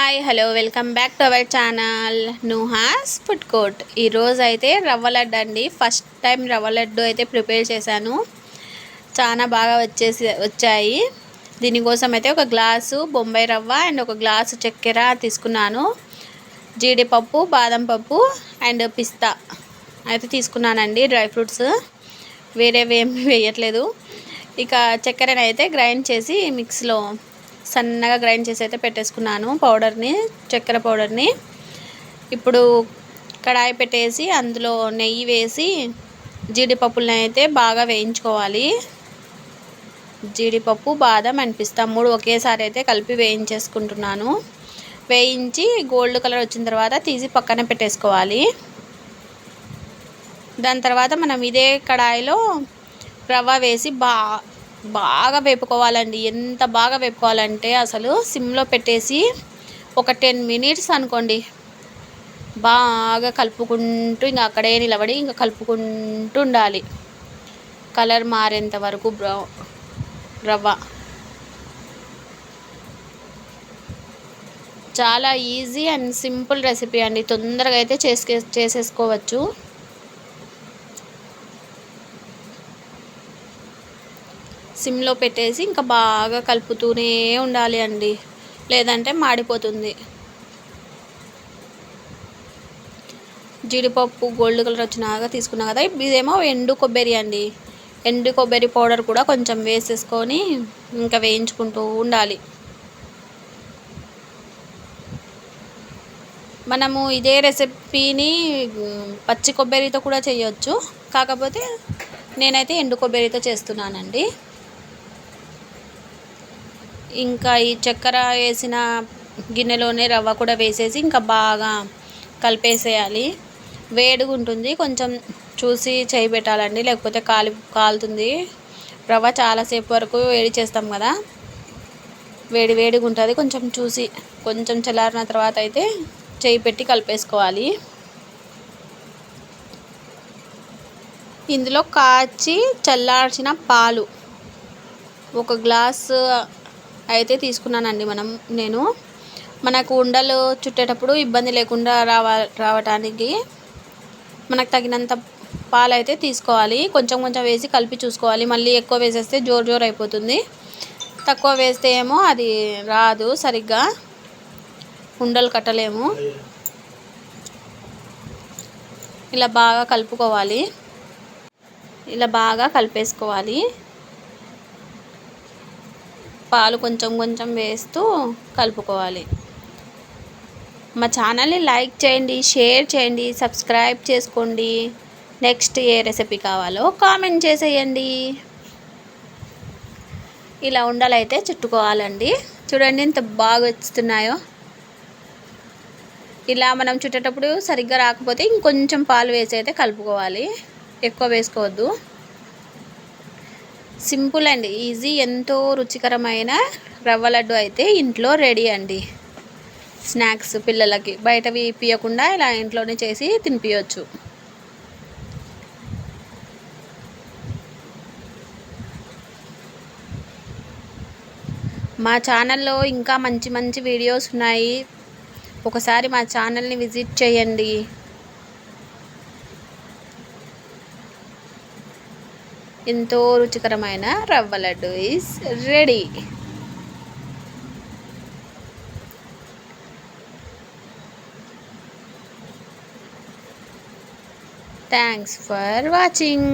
Hi hello welcome back to our channel Nooha's food court. ఈరోజు అయితే రవ్వ లడ్డు అండి. ఫస్ట్ టైం రవ్వ లడ్డు అయితే ప్రిపేర్ చేశాను. చాలా బాగా వచ్చేసి వచ్చాయి. దీనికోసం అయితే ఒక గ్లాసు బొంబాయి రవ్వ అండ్ ఒక గ్లాసు చక్కెర తీసుకున్నాను. జీడిపప్పు బాదం పప్పు అండ్ పిస్తా అయితే తీసుకున్నానండి డ్రై ఫ్రూట్స్. వేరేవేమి వేయట్లేదు. ఇక చక్కెరనైతే అయితే గ్రైండ్ చేసి మిక్స్లో సన్నగా గ్రైండ్ చేసి అయితే పెట్టేసుకున్నాను పౌడర్ని చక్కెర పౌడర్ని. ఇప్పుడు కడాయి పెట్టేసి అందులో నెయ్యి వేసి జీడిపప్పులని అయితే బాగా వేయించుకోవాలి. జీడిపప్పు బాదం అండ్ పిస్తా మూడు ఒకేసారి అయితే కలిపి వేయించేసుకుంటున్నాను. వేయించి గోల్డ్ కలర్ వచ్చిన తర్వాత తీసి పక్కన పెట్టేసుకోవాలి. దాని తర్వాత మనం ఇదే కడాయిలో రవ్వ వేసి బా బాగా వేపుకోవాలండి. ఎంత బాగా వేపుకోవాలంటే అసలు సిమ్లో పెట్టేసి ఒక టెన్ మినిట్స్ అనుకోండి. బాగా కలుపుకుంటూ ఇంకా అక్కడే నిలబడి ఇంకా కలుపుకుంటూ ఉండాలి. కలర్ మారేంత వరకు బ్రౌ రవ్వ. చాలా ఈజీ అండ్ సింపుల్ రెసిపీ అండి. తొందరగా అయితే చేసే చేసేసుకోవచ్చు. సిమ్లో పెట్టేసి ఇంకా బాగా కలుపుతూనే ఉండాలి అండి. లేదంటే మాడిపోతుంది. జీడిపప్పు గోల్డ్ కలర్ వచ్చినాక తీసుకున్నా కదా ఇదేమో ఎండు కొబ్బరి అండి. ఎండు కొబ్బరి పౌడర్ కూడా కొంచెం వేసేసుకొని ఇంకా వేయించుకుంటూ ఉండాలి. మనము ఇదే రెసిపీని పచ్చి కొబ్బరితో కూడా చేయొచ్చు. కాకపోతే నేనైతే ఎండు కొబ్బరితో చేస్తున్నానండి. ఇంకా ఈ చక్కెర వేసిన గిన్నెలోనే రవ్వ కూడా వేసేసి ఇంకా బాగా కలిపేసేయాలి. వేడిగా ఉంటుంది. కొంచెం చూసి చేయి పెట్టాలండి. లేకపోతే కాలి కాలుతుంది. రవ్వ చాలాసేపు వరకు వేడి చేస్తాం కదా. వేడి వేడిగా ఉంటుంది. కొంచెం చూసి కొంచెం చల్లారిన తర్వాత అయితే చేయి పెట్టి కలిపేసుకోవాలి. ఇందులో కాచి చల్లార్చిన పాలు ఒక గ్లాసు అయితే తీసుకున్నానండి మనం నేను. మనకు ఉండలు చుట్టేటప్పుడు ఇబ్బంది లేకుండా రావ రావటానికి మనకు తగినంత పాలు అయితే తీసుకోవాలి. కొంచెం కొంచెం వేసి కలిపి చూసుకోవాలి. మళ్ళీ ఎక్కువ వేసేస్తే జోరు జోరు అయిపోతుంది. తక్కువ వేస్తే ఏమో అది రాదు సరిగ్గా. ఉండలు కట్టలేము. ఇలా బాగా కలుపుకోవాలి. ఇలా బాగా కలిపేసుకోవాలి. పాలు కొంచెం కొంచెం వేస్తూ కలుపుకోవాలి. మా ఛానల్ని లైక్ చేయండి షేర్ చేయండి సబ్స్క్రైబ్ చేసుకోండి. నెక్స్ట్ ఏ రెసిపీ కావాలో కామెంట్ చేసేయండి. ఇలా ఉండాలైతే చుట్టుకోవాలండి. చూడండి ఎంత బాగా వస్తున్నాయో ఇలా మనం చుట్టేటప్పుడు సరిగ్గా రాకపోతే ఇంకొంచెం పాలు వేసి అయితే కలుపుకోవాలి. ఎక్కువ వేసుకోవద్దు. సింపుల్ అండి ఈజీ ఎంతో రుచికరమైన రవ్వ లడ్డు అయితే ఇంట్లో రెడీ అండి. స్నాక్స్ పిల్లలకి బయటవి ఇప్పియకుండా ఇలా ఇంట్లోనే చేసి తినిపించవచ్చు మా ఛానల్లో ఇంకా మంచి మంచి వీడియోస్ ఉన్నాయి. ఒకసారి మా ఛానల్ని విజిట్ చేయండి. ఎంతో రుచికరమైన rava laddu is ready thanks for watching